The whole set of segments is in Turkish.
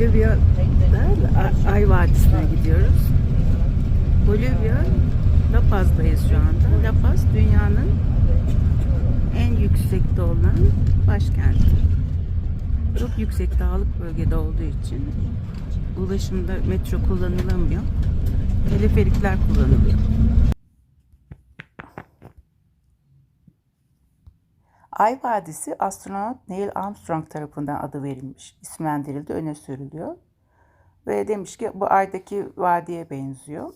Bolivya'da A- Ay Vadisi'ne gidiyoruz. Bolivya, La Paz'dayız şu anda. La Paz dünyanın en yüksekte olan başkenti. Çok yüksek dağlık bölgede olduğu için ulaşımda metro kullanılamıyor. Teleferikler kullanılıyor. Ay Vadisi astronot Neil Armstrong tarafından adı verilmiş, isimlendirildi, öne sürülüyor. Ve demiş ki bu aydaki vadiye benziyor.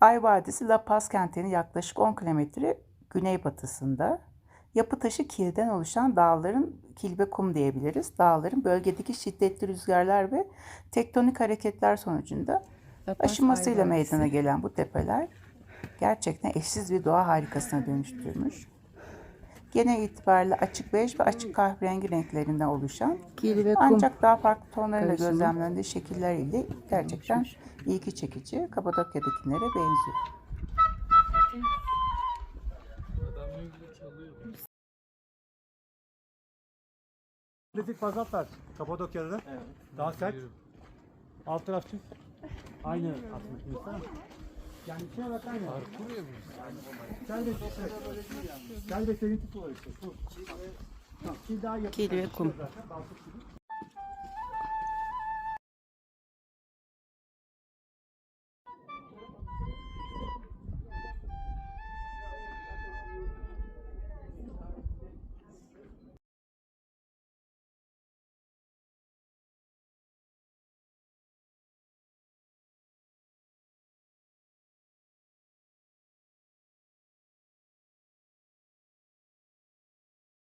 Ay Vadisi La Paz kentinin yaklaşık 10 kilometre güneybatısında. Yapı taşı kilden oluşan dağların, kil ve kum diyebiliriz. Dağların bölgedeki şiddetli rüzgarlar ve tektonik hareketler sonucunda aşınmasıyla meydana gelen bu tepeler gerçekten eşsiz bir doğa harikasına dönüştürmüş. Genel itibariyle açık bej ve açık kahverengi renklerinden oluşan Kil ve kum. ancak daha farklı tonlarıyla karışımı. gözlemlendiği şekilleriyle gerçekten ilgi çekici. Kapadokya'dakilere benziyor. Atletik fazla var. Kapadokya'da da. Daha sert. Alt taraf çift. Aynı insan. Yani içine bak aynı. Parkur ya bu. Gel de Gel de senin var işte. Tamam, Kil daha yakın. Kil ve kum. Zaten.